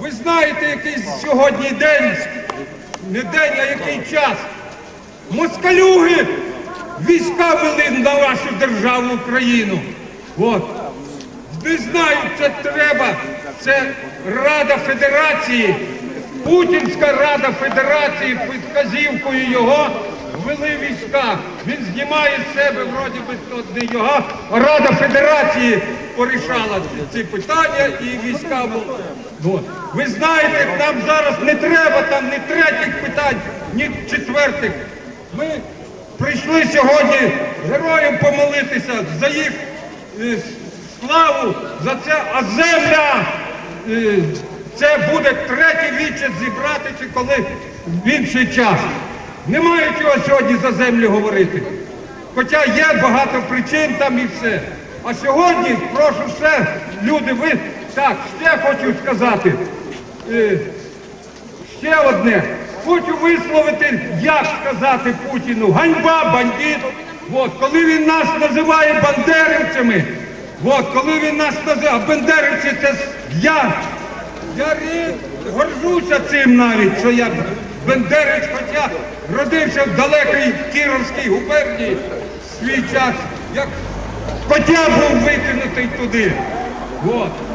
Ви знаєте, який сьогодні день, не день, а який час. Москалюги війська вели на вашу державу Україну. От. Не знаю, це треба. Це Рада Федерації, Путінська Рада Федерації під вказівкою його ввели війська. Він знімає з себе, вроді би, то не його. Рада Федерації порішала ці питання і війська були. От. Ви знаєте, нам зараз не треба там ні третіх питань, ні четвертих. Ми прийшли сьогодні героям помолитися за їх е, славу, за це, а земля. е, Це буде третє віче зібрати, чи коли в інший час. Немає чого сьогодні за землю говорити. Хоча є багато причин там і все. А сьогодні прошу все, люди, ви так, ще хочу сказати. Е, Ще одне. Хочу висловити, як сказати Путіну, ганьба бандит. От, коли він нас називає бандерівцями, от, коли він нас називає, а бандерівці це я. Я горжуся цим навіть, що я бандерівець, хоча родився в далекій Кіровській губернії свій час, як хоча був викинутий туди. От.